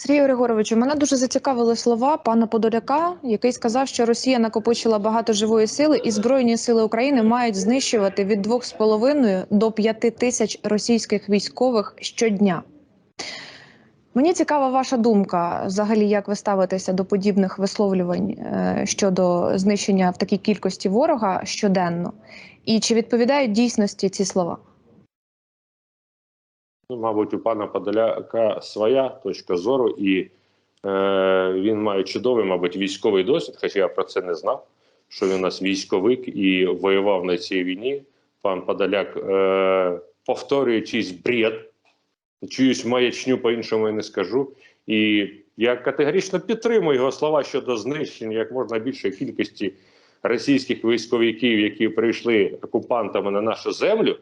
Сергію Григоровичу, мене дуже зацікавили слова пана Подоляка, який сказав, що Росія накопичила багато живої сили, і збройні сили України мають знищувати від 2,5 до 5 тисяч російських військових щодня. Мені цікава ваша думка, взагалі, як ви ставитеся до подібних висловлювань е, щодо знищення в такій кількості ворога щоденно, і чи відповідають дійсності ці слова? Ну, мабуть, у пана Подоляка своя точка зору, і е, він має чудовий, мабуть, військовий досвід, хоча я про це не знав, що він у нас військовик і воював на цій війні. Пан Подоляк е, повторює чийсь бред, чиюсь маячню по-іншому я не скажу. І я категорично підтримую його слова щодо знищення як можна більшої кількості російських військовиків, які прийшли окупантами на нашу землю.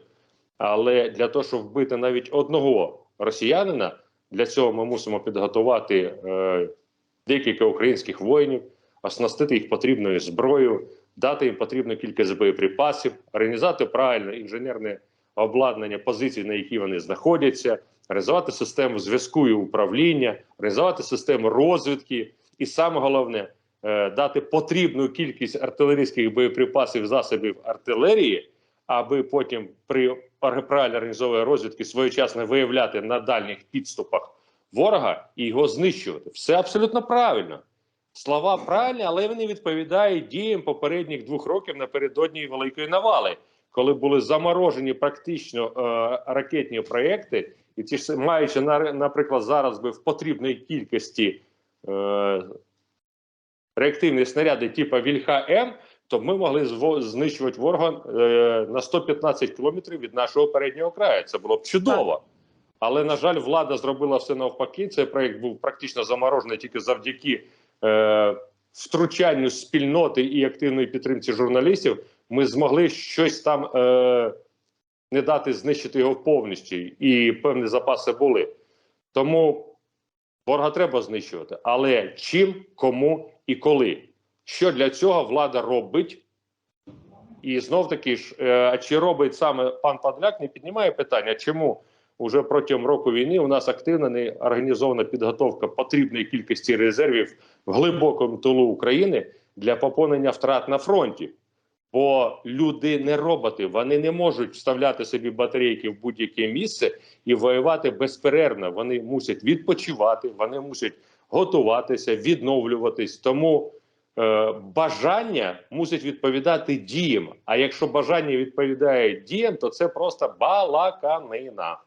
Але для того, щоб вбити навіть одного росіянина, для цього ми мусимо підготувати е, декілька українських воїнів, оснастити їх потрібною зброєю, дати їм потрібну кількість боєприпасів, організувати правильне інженерне обладнання позицій, на які вони знаходяться, організувати систему зв'язку і управління, організувати систему розвідки, і саме головне е, дати потрібну кількість артилерійських боєприпасів, засобів артилерії аби потім при правильно організованій розвідки своєчасно виявляти на дальніх підступах ворога і його знищувати. Все абсолютно правильно. Слова правильні, але вони відповідають діям попередніх двох років напередодні великої навали, коли були заморожені практично е, ракетні проекти, і ті ж маючи на- наприклад зараз би в потрібної кількості е, реактивні снаряди типу Вільха М, то ми могли знищувати ворога е, на 115 кілометрів від нашого переднього краю. Це було б чудово. Але на жаль, влада зробила все навпаки. Цей проект був практично заморожений тільки завдяки е, втручанню спільноти і активної підтримці журналістів. Ми змогли щось там е, не дати знищити його повністю, і певні запаси були. Тому ворога треба знищувати. Але чим, кому і коли? Що для цього влада робить? І знов таки ж, е, а чи робить саме пан Падляк, не піднімає питання, чому уже протягом року війни у нас активна не організована підготовка потрібної кількості резервів в глибокому тилу України для поповнення втрат на фронті. Бо люди не роботи, вони не можуть вставляти собі батарейки в будь-яке місце і воювати безперервно. Вони мусять відпочивати, вони мусять готуватися, відновлюватись. Тому е, бажання мусить відповідати діям. А якщо бажання відповідає діям, то це просто балаканина.